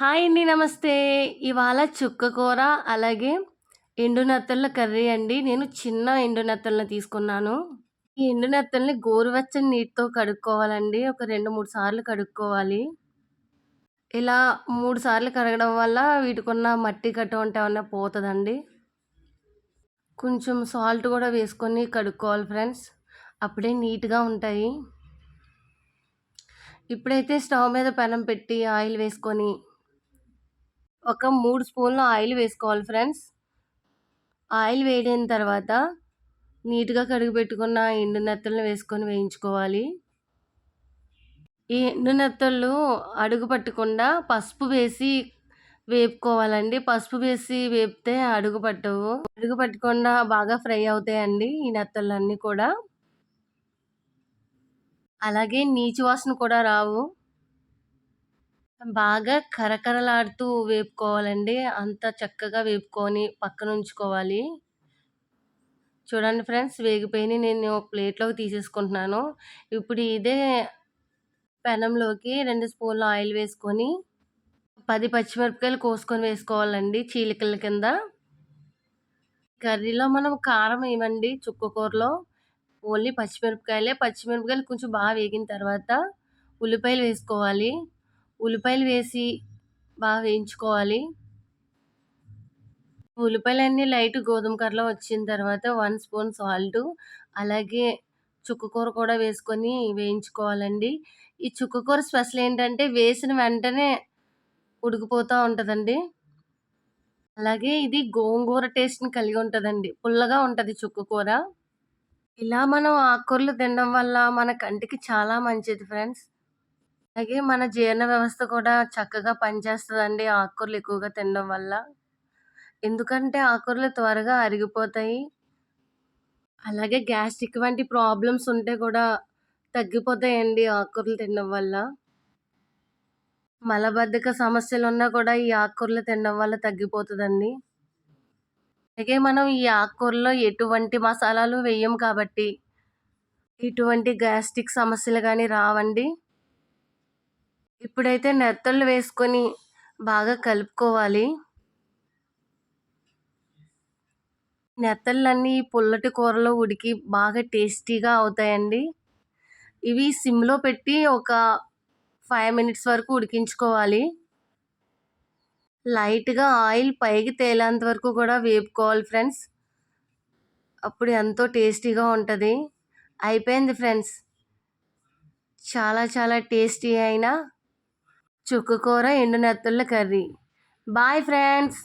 Hi అండి నమస్తే. ఇవాళ చుక్క కూర అలాగే ఎండు నత్తల కర్రీ అండి. నేను చిన్న ఎండు నత్తలను తీసుకున్నాను. ఈ ఎండు నత్తల్ని గోరువెచ్చని నీటితో కడుక్కోవాలండి. ఒక రెండు మూడు సార్లు కడుక్కోవాలి. ఇలా మూడు సార్లు కడగడం వల్ల వీటికున్న మట్టి కట్ట ఉంటే ఏమన్నా పోతుందండి? కొంచెం సాల్ట్ కూడా వేసుకొని కడుక్కోవాలి ఫ్రెండ్స్. అప్పుడే నీట్గా ఉంటాయి. ఇప్పుడైతే స్టవ్ మీద పెనం పెట్టి ఆయిల్ వేసుకొని ఒక మూడు స్పూన్లు ఆయిల్ వేసుకోవాలి ఫ్రెండ్స్. ఆయిల్ వేడిన తర్వాత నీట్గా కడిగి పెట్టుకున్న ఎండు నెత్తలను వేసుకొని వేయించుకోవాలి. ఈ ఎండు నెత్తళ్ళు అడుగు పట్టకుండా పసుపు వేసి వేపుకోవాలండి. పసుపు వేసి వేపితే అడుగు పట్టవు. అడుగు పట్టకుండా బాగా ఫ్రై అవుతాయండి ఈ నెత్తళ్ళన్నీ కూడా. అలాగే నీచు వాసన కూడా రావు. బాగా కరకరలాడుతూ వేపుకోవాలండి. అంత చక్కగా వేపుకొని పక్కన ఉంచుకోవాలి. చూడండి ఫ్రెండ్స్ వేగిపోయినాయి. నేను ప్లేట్‌లోకి తీసేసుకుంటున్నాను. ఇప్పుడు ఇదే పెనంలోకి రెండు స్పూన్ల ఆయిల్ వేసుకొని, పది పచ్చిమిరపకాయలు కోసుకొని వేసుకోవాలండి చీలికల కింద. కర్రీలో మనం కారం ఇవ్వండి చుక్క కూరలో. ఓన్లీ పచ్చిమిరపకాయలే. పచ్చిమిరపకాయలు కొంచెం బాగా వేగిన తర్వాత ఉల్లిపాయలు వేసుకోవాలి. ఉల్లిపాయలు వేసి బాగా వేయించుకోవాలి. ఉల్లిపాయలన్నీ లైట్ గోధుమ కర్రలో వచ్చిన తర్వాత వన్ స్పూన్ సాల్ట్ అలాగే చుక్కకూర కూడా వేసుకొని వేయించుకోవాలండి. ఈ చుక్కకూర స్పెషల్ ఏంటంటే వేసిన వెంటనే ఉడికిపోతూ ఉంటుందండి. అలాగే ఇది గోంగూర టేస్ట్ని కలిగి ఉంటుందండి. పుల్లగా ఉంటుంది చుక్కకూర ఇలా మనం ఆకుకూరలు తినడం వల్ల మన కంటికి చాలా మంచిది ఫ్రెండ్స్. అలాగే మన జీర్ణ వ్యవస్థ కూడా చక్కగా పనిచేస్తుందండి ఆకుకూరలు ఎక్కువగా తినడం వల్ల. ఎందుకంటే ఆకుకూరలు త్వరగా అరిగిపోతాయి. అలాగే గ్యాస్ట్రిక్ వంటి ప్రాబ్లమ్స్ ఉంటే కూడా తగ్గిపోతాయండి ఆకుకూరలు తినడం వల్ల. మలబద్ధక సమస్యలు ఉన్నా కూడా ఈ ఆకుకూరలు తినడం వల్ల తగ్గిపోతుందండి. అలాగే మనం ఈ ఆకుకూరలో ఎటువంటి మసాలాలు వేయం కాబట్టి ఇటువంటి గ్యాస్ట్రిక్ సమస్యలు కానీ రావండి. ఇప్పుడైతే నెత్తళ్ళు వేసుకొని బాగా కలుపుకోవాలి. నెత్తళ్ళన్నీ పుల్లటి కూరలో ఉడికి బాగా టేస్టీగా అవుతాయండి. ఇవి సిమ్లో పెట్టి ఒక ఫైవ్ మినిట్స్ వరకు ఉడికించుకోవాలి. లైట్గా ఆయిల్ పైకి తేలేంత వరకు కూడా వేపుకోవాలి ఫ్రెండ్స్. అప్పుడు ఎంతో టేస్టీగా ఉంటుంది. అయిపోయింది ఫ్రెండ్స్. చాలా చాలా టేస్టీ అయినా చుక్కకూర ఎండు నెత్తళ్ళ కర్రీ. Bye friends.